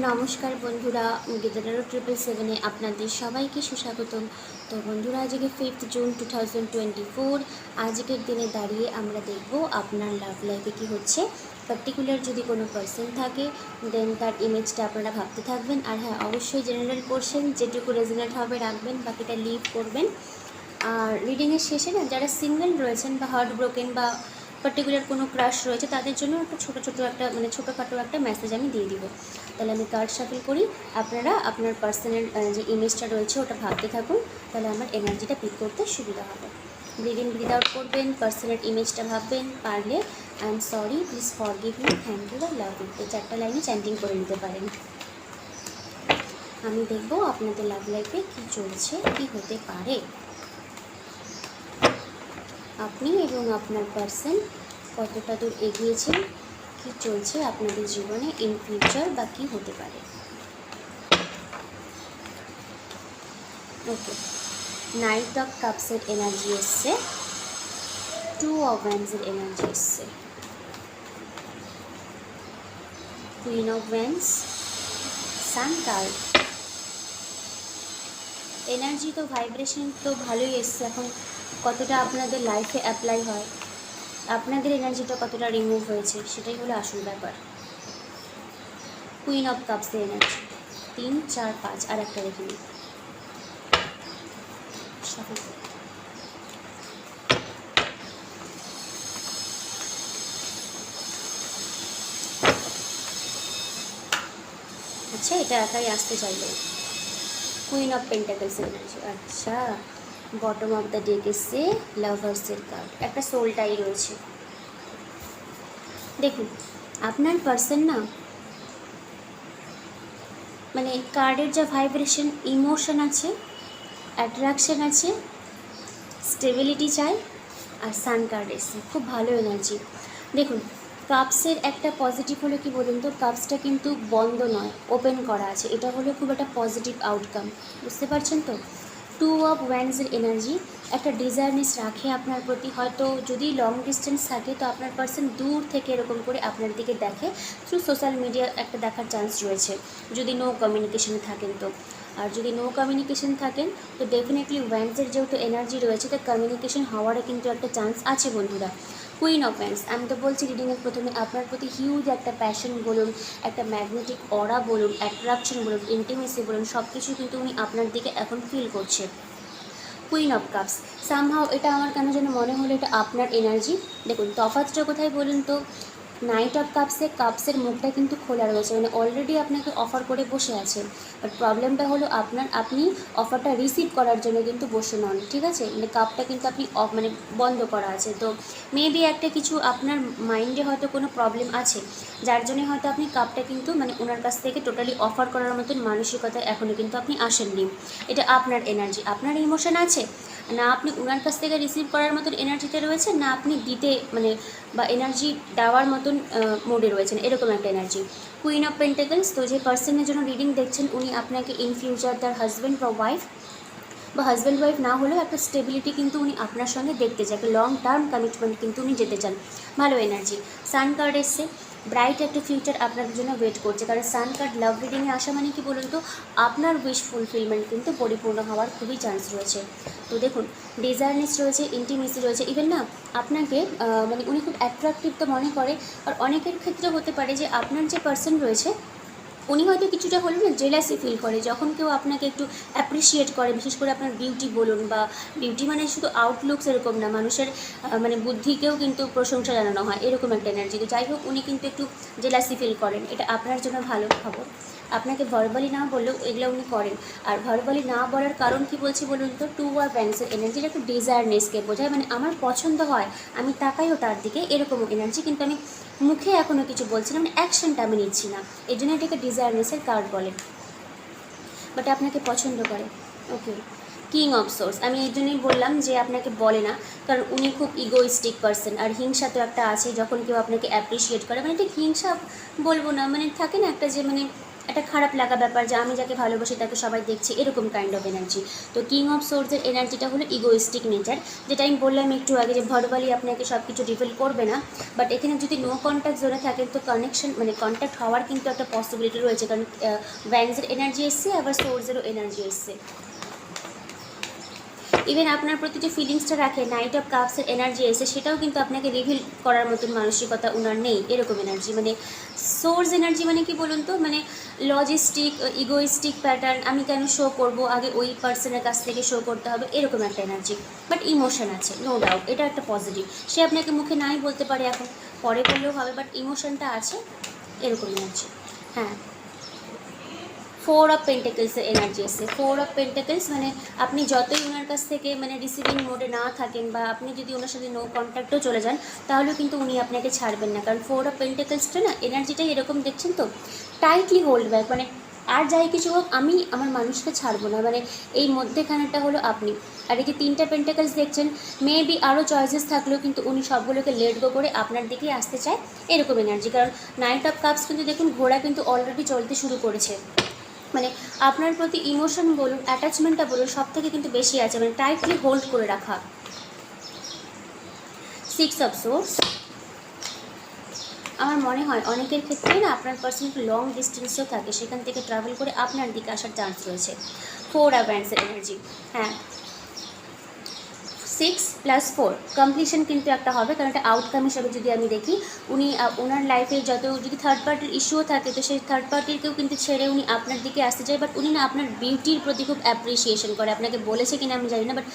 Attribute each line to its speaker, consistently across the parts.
Speaker 1: নমস্কার বন্ধুরা গীতারারো ট্রিপল সেভেনে আপনাদের সবাইকে সুস্বাগতম। তো বন্ধুরা, আজকে fifth June two thousand twenty four আজকের দিনে দাঁড়িয়ে আমরা দেখব আপনার লাভ লাইফে কী হচ্ছে। পার্টিকুলার যদি কোনো পার্সন থাকে দেন তার ইমেজটা আপনারা ভাবতে থাকবেন। আর হ্যাঁ অবশ্যই জেনারেল পোর্শন যেটুকু রেজনেট হবে রাখবেন, বাকিটা লিভ করবেন। আর রিডিংয়ের শেষে না, যারা সিঙ্গেল রয়েছেন বা হার্ট ব্রোকেন বা পার্টিকুলার কোনো ক্রাশ রয়েছে, তাদের জন্য একটা ছোটো ছোটো একটা মানে ছোটোখাটো একটা মেসেজ আমি দিয়ে দিব। তাহলে আমি কার্ড শাফল করি। আপনারা আপনার পার্সোনাল যে ইমেজটা রয়েছে, ওটা ভাবতে থাকুন। তাহলে আমার এনার্জিটা পিক করতে সুবিধা হবে। ব্রিদ ইন ব্রিদ আউট করবেন পার্সোনাল ইমেজটা ভাববেন, পারলে I am sorry please for give me thank you R love you এই চারটা লাইনে চ্যান্টিং করে নিতে পারেন। আমি দেখব আপনাদের লাভ লাইফে কী চলছে, কী হতে পারে। আপনি এবং আপনার পার্সন কতটা দূর এগিয়েছেন, কি চলছে আপনাদের জীবনে ইন ফিউচার বা কী হতে পারে? ওকে নাইট অফ কাপসের এনার্জি এসছে। টু অফ এনার্জি এসছে। Queen of wands sun card energy তো ভাইব্রেশন তো ভালোই এসছে। এখন কতটা আপনাদের লাইফে অ্যাপ্লাই হয়, আপনাদের এনার্জিটা কতটা রিমুভ হয়েছে, সেটাই হলো আসল ব্যাপার। কুইন অফ কাপসের এনার্জি তিন, চার, পাঁচ, আর একটা দেখে নিই। আচ্ছা এটা একাই আসতে চাইলো। কুইন অফ পেন্টাকলস এনার্জি আচ্ছা। বটম অফ দ্য ডেক এসছে লাভার্সের কার্ড একটা সোলটাই রয়েছে। দেখুন, আপনার পার্সন না মানে কার্ডের যা ভাইব্রেশন ইমোশন আছে অ্যাট্রাকশন আছে স্টেবিলিটি চাই, আর সান কার্ড এসছে। খুব ভালো এনার্জি দেখুন কাপসের একটা পজিটিভ হলো কি বলুন তো কাপসটা কিন্তু বন্ধ নয় ওপেন করা আছে। এটা হলো খুব একটা পজিটিভ আউটকাম বুঝতে পারছেন তো? টু অফ ওয়ান্সের এনার্জি একটা ডিজায়ারনেস রাখে আপনার প্রতি, হয়তো যদি লং ডিস্টেন্স থাকে, তো আপনার পার্সন দূর থেকে এরকম করে আপনার দিকে দেখে থ্রু সোশ্যাল মিডিয়া একটা দেখার চান্স রয়েছে, যদি নো কমিউনিকেশনে থাকেন তো। আর যদি নো কমিউনিকেশন থাকেন, তো ডেফিনেটলি ওয়ান্সের যেহেতু এনার্জি রয়েছে, তো কমিউনিকেশন হওয়ারও কিন্তু একটা চান্স আছে বন্ধুরা। কুইন অফ ওয়ান্স আমি তো বলছি রিডিংয়ের প্রথমে আপনার প্রতি হিউজ একটা প্যাশন বলুন, একটা ম্যাগনেটিক অরা বলুন অ্যাট্রাকশন বলুন ইন্টিমেসি বলুন সব কিছু কিন্তু উনি আপনার দিকে এখন ফিল করছে। কুইন অফ কাপস সামহাও এটা আমার কেন যেন মনে হলো এটা আপনার এনার্জি দেখুন তফাতটা কোথায় বলুন তো? নাইট অফ কাপসে কাপসের মুখটা কিন্তু খোলা রয়েছে মানে অলরেডি আপনাকে অফার করে বসে আছে। বাট প্রবলেমটা হলো আপনার, আপনি অফারটা রিসিভ করার জন্য কিন্তু বসে নন, ঠিক আছে? মানে কাপটা কিন্তু আপনি অফ মানে বন্ধ করা আছে। তো মেবি একটা কিছু আপনার মাইন্ডে হয়তো কোনো প্রবলেম আছে, যার জন্য হয়তো আপনি কাপটা কিন্তু মানে ওনার কাছ থেকে টোটালি অফার করার মতন মানসিকতা এখনও কিন্তু আপনি আসেননি। এটা আপনার এনার্জি আপনার ইমোশন আছে? না আপনি ওনার কাছ থেকে রিসিভ করার মতন এনার্জিতে রয়েছে না আপনি দিতে মানে বা এনার্জি দেওয়ার মতন মোডে রয়েছেন, এরকম একটা এনার্জি কুইন অফ পেন্টেগলস তো যে পার্সনের জন্য রিডিং দেখছেন, উনি আপনাকে ইন ফিউচার তার হাজব্যান্ড বা ওয়াইফ বা হাজব্যান্ড ওয়াইফ না হলেও একটা স্টেবিলিটি কিন্তু উনি আপনার সঙ্গে দেখতে চান একটা লং টার্ম কমিটমেন্ট কিন্তু উনি যেতে চান। ভালো এনার্জি সান কার্ড এসছে। ব্রাইট একটা ফিউচার আপনাদের জন্য ওয়েট করছে। কারণ সান কার্ড লাভ রিডিংয়ে আসা মানে কি বলুন তো? আপনার উইশ ফুলফিলমেন্ট কিন্তু পরিপূর্ণ হওয়ার খুবই চান্স রয়েছে। তো দেখুন ডিজায়ারনেস রয়েছে ইন্টিমেসি রয়েছে। ইভেন না, আপনাকে মানে উনি খুব অ্যাট্রাক্টিভ তো মনে করে, আর অনেকের ক্ষেত্রে হতে পারে যে আপনার যে পার্সন রয়েছে উনি হয়তো কিছুটা হলো না জেলাসি ফিল করে। যখন কেউ আপনাকে একটু অ্যাপ্রিসিয়েট করে, বিশেষ করে আপনার বিউটি বলুন বা বিউটি মানে শুধু আউটলুকস এরকম না, মানুষের মানে বুদ্ধিকেও কিন্তু প্রশংসা জানানো হয়, এরকম একটা এনার্জি তো যাই হোক, উনি কিন্তু একটু জেলাসি ফিল করেন। এটা আপনার জন্য ভালো খবর। আপনাকে ভার্বালি না বললেও এগুলো উনি করেন। আর ভার্বালি না বলার কারণ কি বলছি বলুন তো? টু আর ব্যাংসের এনার্জিটা একটু ডিজায়ারনেসকে বোঝায় মানে আমার পছন্দ হয়, আমি তাকাইও তার দিকে এরকম এনার্জি কিন্তু আমি মুখে এখনও কিছু বলছি না মানে অ্যাকশনটা আমি নিচ্ছি না। এই জন্য এটাকে ডিজায়ারনেসের কার্ড বলে। বাট আপনাকে পছন্দ করে। ওকে কিং অফ সোর্স আমি এই জন্যই বললাম যে আপনাকে বলে না, কারণ উনি খুব ইগোইস্টিক পার্সন আর হিংসা তো একটা আছে, যখন কেউ আপনাকে অ্যাপ্রিসিয়েট করে মানে ঠিক হিংসা বলব না মানে থাকে না একটা যে মানে একটা খারাপ লাগা ব্যাপার যে আমি যাকে ভালোবাসি তাকে সবাই দেখছি, এরকম কাইন্ড অফ এনার্জি তো কিং অফ সোর্সের এনার্জিটা হলো ইগোইস্টিক নেচার যেটা আমি বললাম একটু আগে যে ভরবালি আপনাকে সব কিছু ডিভেল করবে না বাট এখানে যদি নো কন্ট্যাক্ট জোনে থাকেন তো কানেকশন মানে কন্ট্যাক্ট হওয়ার কিন্তু একটা পসিবিলিটি রয়েছে, কারণ ব্যাংসের এনার্জি এসছে, আবার সোর্সেরও এনার্জি এসছে। ইভেন আপনার প্রতি যে ফিলিংসটা রাখে নাইট অফ কাপসের এনার্জি এসে, সেটাও কিন্তু আপনাকে রিভিল করার মতন মানসিকতা ওনার নেই, এরকম এনার্জি মানে সোর্স এনার্জি মানে কি বলুন তো? মানে লজিস্টিক ইগোইস্টিক প্যাটার্ন আমি কেন শো করব? আগে ওই পার্সনের কাছ থেকে শো করতে হবে, এরকম একটা এনার্জি বাট ইমোশন আছে নো ডাউট এটা একটা পজিটিভ সে আপনাকে মুখে নাই বলতে পারে এখন, পরে বললেও হবে বাট ইমোশনটা আছে, এরকম এনার্জি হ্যাঁ। ফোর অফ পেন্টেকেলসের এনার্জি এসছে ফোর অফ পেন্টেকলস মানে আপনি যতই ওনার কাছ থেকে মানে রিসিভিং মোডে না থাকেন বা আপনি যদি ওনার সাথে নো কন্ট্যাক্টেও চলে যান, তাহলেও কিন্তু উনি আপনাকে ছাড়বেন না। কারণ ফোর অফ পেন্টেকলসটা না এনার্জিটাই এরকম দেখছেন তো টাইটলি হোল্ড ব্যাক মানে আর যাই কিছু হোক, আমি আমার মানুষকে ছাড়বো না। মানে এই মধ্যেখানেটা হলো আপনি। আর এই যে তিনটা পেন্টাকেলস দেখছেন মেবি আরও চয়েসেস থাকলেও কিন্তু উনি সবগুলোকে লেট গো করে আপনার দিকেই আসতে চায় এরকম এনার্জি কারণ নাইট অফ কাপস কিন্তু দেখুন, ঘোড়া কিন্তু অলরেডি চলতে শুরু করেছে। মানে আপনার প্রতি ইমোশন বলুন অ্যাটাচমেন্টটা বলুন সব থেকে কিন্তু বেশি আছে। মানে টাইটলি হোল্ড করে রাখা। সিক্স অফ সোর্স আমার মনে হয় অনেকের ক্ষেত্রেই না আপনার পার্সন একটু লং ডিস্টেন্সও থাকে, সেখান থেকে ট্রাভেল করে আপনার দিকে আসার চান্স রয়েছে। ফোর অ্যাভ্যান্সের এনার্জি হ্যাঁ সিক্স প্লাস ফোর কমপ্লিশন কিন্তু একটা হবে, কারণ একটা আউটকাম হিসাবে যদি আমি দেখি, উনি ওনার লাইফে যত যদি থার্ড পার্টির ইস্যুও থাকে, তো সেই থার্ড পার্টিকেও কিন্তু ছেড়ে উনি আপনার দিকে আসতে চায় বাট উনি না আপনার বিউটির প্রতি খুব অ্যাপ্রিসিয়েশন করে। আপনাকে বলেছে কিনা আমি জানি না বাট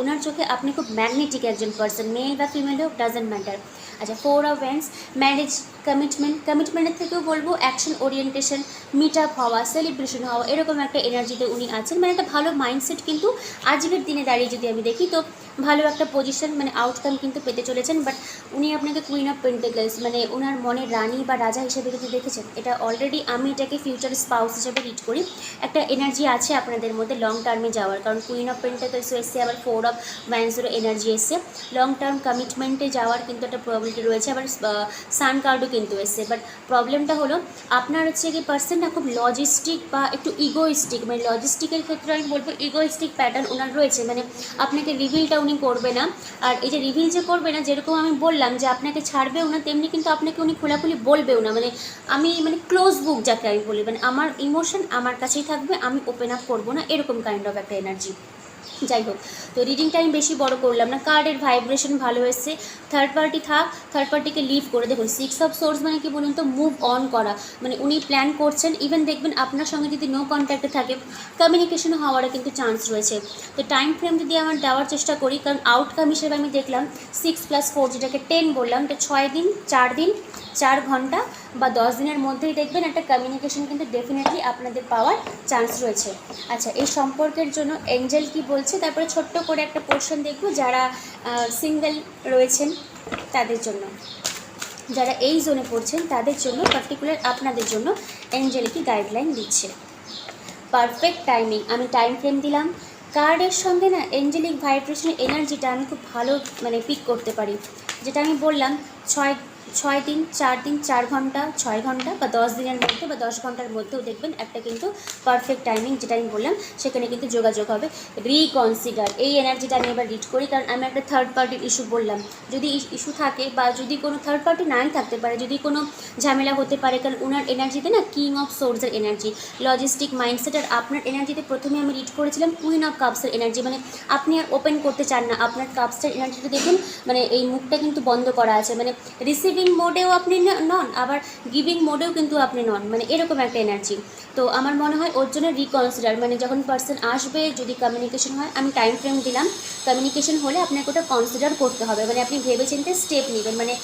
Speaker 1: ওনার চোখে আপনি খুব ম্যাগনেটিক একজন পার্সন মেল বা ফিমেল হোক ডাজেন্ট ম্যাটার আচ্ছা four of wands marriage commitment কমিটমেন্টের থেকেও বলব অ্যাকশন ওরিয়েন্টেশন মিট আপ হওয়া সেলিব্রেশন হওয়া, এরকম একটা এনার্জিতে উনি আছেন। মানে একটা ভালো মাইন্ডসেট কিন্তু আজকের দিনে দাঁড়িয়ে যদি আমি দেখি, তো ভালো একটা পজিশন মানে আউটকাম কিন্তু পেতে চলেছেন। বাট উনি আপনাকে কুইন অফ পেন্টেগলস মানে ওনার মনের রানী বা রাজা হিসেবে কিন্তু দেখেছেন। এটা অলরেডি আমি এটাকে ফিউচার স্পাউস হিসেবে রিড করি। একটা এনার্জি আছে আপনাদের মধ্যে লং টার্মে যাওয়ার। কারণ কুইন অফ পেন্টেগলসও এসছে, আবার ফোর অফ ভ্যান্সেরও এনার্জি এসছে। লং টার্ম কমিটমেন্টে যাওয়ার কিন্তু একটা প্রবলিটি রয়েছে। আবার সান কার্ডও কিন্তু এসছে। বাট প্রবলেমটা হলো, আপনার হচ্ছে কি পার্সনটা খুব লজিস্টিক বা একটু ইগোইস্টিক মানে লজিস্টিকের ক্ষেত্রে আমি বলব ইগোইস্টিক প্যাটার্ন ওনার রয়েছে। মানে আপনাকে রিভিলটা উনি করবে না। আর এই যে রিভিল যে করবে না, যেরকম আমি বললাম যে আপনাকে ছাড়বেও না, তেমনি কিন্তু আপনাকে উনি খোলাখুলি বলবেও না। মানে আমি মানে ক্লোজ বুক যাকে আমি বলি মানে আমার ইমোশন আমার কাছেই থাকবে, আমি ওপেন আপ করব না, এরকম কাইন্ড অফ একটা এনার্জি যাই হোক, তো রিডিংটা আমি বেশি বড় করলাম না। কার্ডের ভাইব্রেশন ভালো এসছে থার্ড পার্টি থাক থার্ড পার্টিকে লিভ করে দেখুন। সিক্স অফ সোর্স মানে কি বলুন তো? মুভ অন করা। মানে উনি প্ল্যান করছেন। ইভেন দেখবেন আপনার সঙ্গে যদি নো কন্ট্যাক্টে থাকে কমিউনিকেশন হওয়ারও কিন্তু চান্স রয়েছে। তো টাইম ফ্রেম যদি আমার দেওয়ার চেষ্টা করি, কারণ আউটকাম হিসেবে আমি দেখলাম সিক্স প্লাস ফোর যেটাকে টেন বললাম, তো ছয় দিন, চার দিন চার ঘণ্টা বা দশ দিনের মধ্যেই দেখবেন একটা কমিউনিকেশন কিন্তু ডেফিনেটলি আপনাদের পাওয়ার চান্স রয়েছে। আচ্ছা এই সম্পর্কের জন্য এঞ্জেল কি বলছে? তারপরে ছোট্ট করে একটা পোর্শন দেখব, যারা সিঙ্গেল রয়েছেন তাদের জন্য। যারা এই জোনে পড়ছেন তাদের জন্য পার্টিকুলার আপনাদের জন্য এঞ্জেল কি গাইডলাইন দিচ্ছে। পারফেক্ট টাইমিং আমি টাইম ফ্রেম দিলাম। কার্ডের সঙ্গে না এঞ্জেলিক ভাইব্রেশনের এনার্জিটা আমি খুব ভালো মানে পিক করতে পারি। যেটা আমি বললাম, ছয় ছয় দিন, চার দিন, চার ঘণ্টা, ছয় ঘণ্টা বা দশ দিনের মধ্যে বা দশ ঘণ্টার মধ্যেও দেখবেন একটা কিন্তু পারফেক্ট টাইমিং যেটা আমি বললাম, সেখানে কিন্তু যোগাযোগ হবে। রিকনসিডার এই এনার্জিটা আমি এবার রিড করি, কারণ আমি একটা থার্ড পার্টির ইস্যু বললাম। যদি ইস্যু থাকে বা যদি কোনো থার্ড পার্টি নাই থাকতে পারে, যদি কোনো ঝামেলা হতে পারে, কারণ ওনার এনার্জিতে না কিং অফ সোর্সের এনার্জি লজিস্টিক মাইন্ডসেট আর আপনার এনার্জিতে প্রথমে আমি রিড করেছিলাম কুইন অফ কাপসের এনার্জি মানে আপনি আর ওপেন করতে চান না, আপনার কাপসের এনার্জিটা দেখুন মানে এই মুখটা কিন্তু বন্ধ করা আছে। মানে রিসিভিং মোডেও আপনি নন, আবার গিভিং মোডেও কিন্তু আপনি নন মানে এরকম একটা এনার্জি তো আমার মনে হয় ওর জন্য রিকনসিডার মানে যখন পার্সন আসবে, যদি কমিউনিকেশন হয়, আমি টাইম ফ্রেম দিলাম কমিউনিকেশন হলে আপনাকে ওটা কনসিডার করতে হবে। মানে আপনি ভেবেচিন্তে স্টেপ নেবেন মানে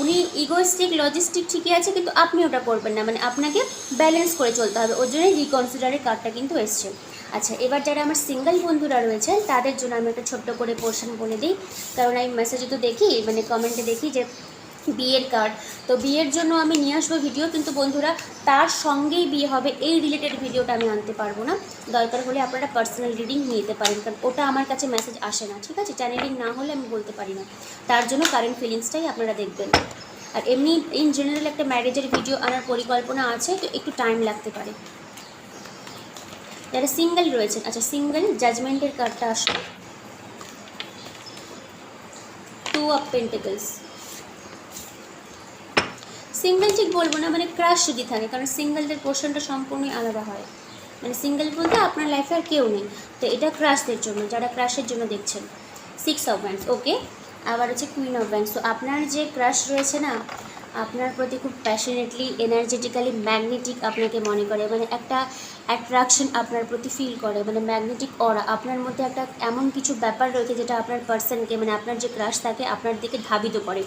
Speaker 1: উনি ইগোস্টিক লজিস্টিক ঠিকই আছে, কিন্তু আপনি ওটা করবেন না মানে আপনাকে ব্যালেন্স করে চলতে হবে। ওর জন্যই রিকনসিডারের কার্ডটা কিন্তু এসছে। আচ্ছা এবার যারা আমার সিঙ্গেল বন্ধুরা রয়েছেন তাদের জন্য আমি একটা ছোট্ট করে পোর্শন বলে দিই। কারণ আমি মেসেজে তো দেখি মানে কমেন্টে দেখি যে বিয়ের কার্ড তো বিয়ের জন্য আমি নিয়ে আসব ভিডিও কিন্তু বন্ধুরা, তার সঙ্গেই বিয়ে হবে, এই রিলেটেড ভিডিওটা আমি আনতে পারব না। দরকার হলে আপনারা পার্সোনাল রিডিং নিতে পারেন, কারণ ওটা আমার কাছে মেসেজ আসে না, ঠিক আছে? চ্যানেলিং না হলে আমি বলতে পারি না। তার জন্য কারেন্ট ফিলিংসটাই আপনারা দেখবেন। আর এমনি ইন জেনারেল একটা ম্যারেজের ভিডিও আনার পরিকল্পনা আছে, তো একটু টাইম লাগতে পারে। যারা সিঙ্গেল রয়েছেন আচ্ছা সিঙ্গেল জাজমেন্টের কার্ডটা আসবে টু অফ পেন্টিকলস সিঙ্গেল ঠিক বলব না মানে ক্রাশ যদি থাকে, কারণ সিঙ্গেলদের পোর্শনটা সম্পূর্ণই আলাদা হয়। মানে সিঙ্গেল বলতে আপনার লাইফে আর কেউ নেই। তো এটা ক্রাশদের জন্য, যারা ক্রাশের জন্য দেখছেন। সিক্স অফ ব্যান্ডস ওকে আবার হচ্ছে কুইন অফ ব্যান্ডস তো আপনার যে ক্রাশ রয়েছে না, আপনার প্রতি খুব প্যাশনেটলি এনার্জেটিক্যালি ম্যাগনেটিক আপনাকে মনে করে। মানে একটা অ্যাট্রাকশন আপনার প্রতি ফিল করে মানে ম্যাগনেটিক অরা আপনার মধ্যে একটা এমন কিছু ব্যাপার রয়েছে যেটা আপনার পার্সনকে মানে আপনার যে ক্রাশ থাকে আপনার দিকে ধাবিত করে।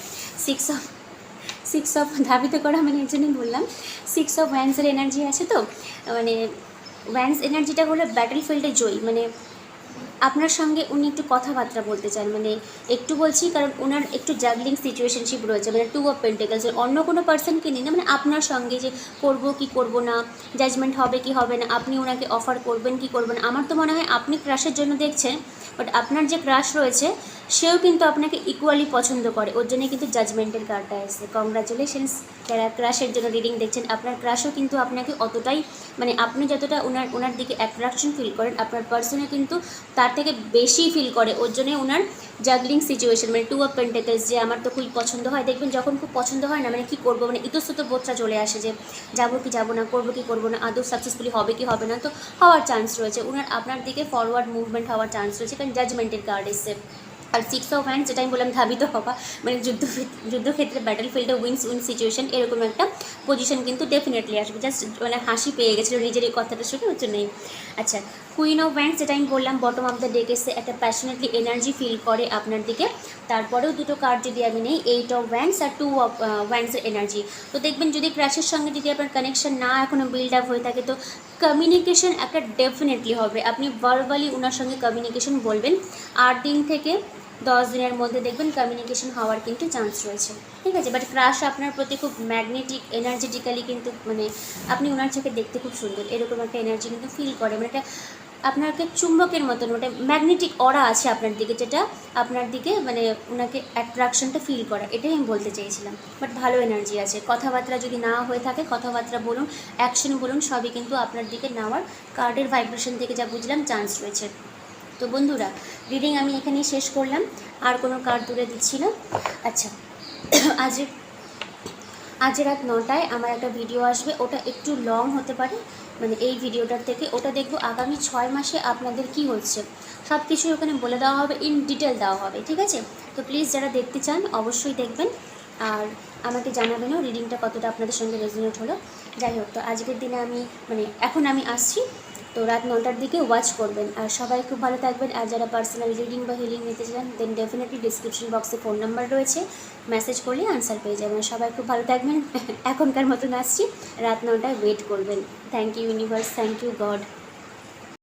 Speaker 1: সিক্স অফ সিক্স অফ ধাবিত করা মানে এই জন্যই বললাম সিক্স অফ ওয়ান্সের এনার্জি আছে তো? মানে ওয়ান্স এনার্জিটা হলো ব্যাটেল ফিল্ডে জয়ী মানে আপনার সঙ্গে উনি একটু কথাবার্তা বলতে চান মানে একটু বলছি কারণ ওনার একটু জাগলিং সিচুয়েশনশিপ রয়েছে মানে টু অফ পেন্টিকালস অন্য কোনো পার্সনকে নিয়ে না মানে আপনার সঙ্গে যে করব কি করব না জাজমেন্ট হবে কি হবে না, আপনি ওনাকে অফার করবেন কি করবেন আমার তো মনে হয় আপনি ক্রাশের জন্য দেখছেন বাট আপনার যে ক্রাশ রয়েছে, সেও কিন্তু আপনাকে ইকুয়ালি পছন্দ করে, ওর জন্য কিন্তু জাজমেন্টের কার্ডটা এসেছে। কংগ্রাচুলেশনস যারা ক্রাশের জন্য রিডিং দেখছেন, আপনার ক্রাশও কিন্তু আপনাকে অতটাই মানে আপনি যতটা ওনার ওনার দিকে অ্যাট্রাকশন ফিল করেন, আপনার পার্সনে কিন্তু তার থেকে বেশি ফিল করে। ওর জন্য ওনার জাগলিং সিচুয়েশন মানে টু অফ পেন্টেকলস যে আমার তো খুবই পছন্দ হয়। দেখবেন যখন খুব পছন্দ হয় না মানে কী করব? মানে ইতস্তত বোধটা চলে আসে যে যাব কি যাব না, করব কি করব না, আদৌ সাকসেসফুলি হবে কি হবে না। তো হওয়ার চান্স রয়েছে। ওনার আপনার দিকে ফরওয়ার্ড মুভমেন্ট হওয়ার চান্স রয়েছে। কারণ জাজমেন্টের কার্ড এসছে। আর সিক্স অফ হ্যান্ড যেটা আমি বললাম ধাবিত হওয়া মানে যুদ্ধ যুদ্ধক্ষেত্রে ব্যাটেল ফিল্ডে উইন্স উইন সিচুয়েশন এরকম একটা পজিশন কিন্তু ডেফিনেটলি আসবে। জাস্ট মানে হাসি পেয়ে গেছিল, নিজের এই কথাটা শুনে, ওর জন্যই। আচ্ছা কুইন অফ ব্যান্ড যেটা আমি বললাম বটম অফ দ্য ডেক এসে একটা প্যাশনেটলি এনার্জি ফিল করে আপনার দিকে। তারপরেও দুটো কার্ড যদি আমি নেই এইট অফ ব্যান্ডস আর টু অফ ব্যান্ডসের এনার্জি তো দেখবেন, যদি ক্র্যাশের সঙ্গে যদি আপনার কানেকশন না এখনও বিল্ড আপ হয়ে থাকে, তো কমিউনিকেশন একটা ডেফিনেটলি হবে। আপনি ভার্বালি ওনার সঙ্গে কমিউনিকেশন বলবেন। আট দিন থেকে দশ দিনের মধ্যে দেখবেন কমিউনিকেশন হওয়ার কিন্তু চান্স রয়েছে। ঠিক আছে? বাট ক্রাশ আপনার প্রতি খুব ম্যাগনেটিক এনার্জেটিক্যালি কিন্তু মানে আপনি ওনার চোখে দেখতে খুব সুন্দর। এরকম একটা এনার্জি কিন্তু ফিল করে। মানে একটা আপনাকে চুম্বকের মতন ওটা ম্যাগনেটিক অরা আছে আপনার দিকে, যেটা আপনার দিকে মানে ওনাকে অ্যাট্রাকশনটা ফিল করা। এটাই আমি বলতে চেয়েছিলাম। বাট ভালো এনার্জি আছে। কথাবার্তা যদি না হয়ে থাকে, কথাবার্তা বলুন অ্যাকশন বলুন, সবই কিন্তু আপনার দিকে নেওয়ার কার্ডের ভাইব্রেশন থেকে যা বুঝলাম চান্স রয়েছে। তো বন্ধুরা রিডিং আমি এখানেই শেষ করলাম। আর কোনো কার্ড তুলে দিচ্ছি না। আচ্ছা আজ আজ রাত নটায় আমার একটা ভিডিও আসবে। ওটা একটু লং হতে পারে। মানে এই ভিডিওটার থেকে ওটা দেখব আগামী ছয় মাসে আপনাদের কি হচ্ছে। সব কিছুই ওখানে বলে দেওয়া হবে ইন ডিটেল দেওয়া হবে, ঠিক আছে? তো প্লিজ যারা দেখতে চান, অবশ্যই দেখবেন। আর আমাকে জানাবেনও রিডিংটা কতটা আপনাদের সঙ্গে রেজনেট হলো। যাই হোক, তো আজকের দিনে আমি মানে এখন আমি আসছি। তো রাত নটার দিকে ওয়াচ করবেন। আর সবাই খুব ভালো থাকবেন। আর যারা পার্সোনাল রিডিং বা হিলিং নিতে চান দেন ডেফিনেটলি ডিসক্রিপশন বক্সে ফোন নাম্বার রয়েছে। মেসেজ করলে আনসার পেয়ে যাবেন। সবাই খুব ভালো থাকবেন। এখনকার মতন আসছি। রাত নটায় ওয়েট করবেন। Thank you universe thank you God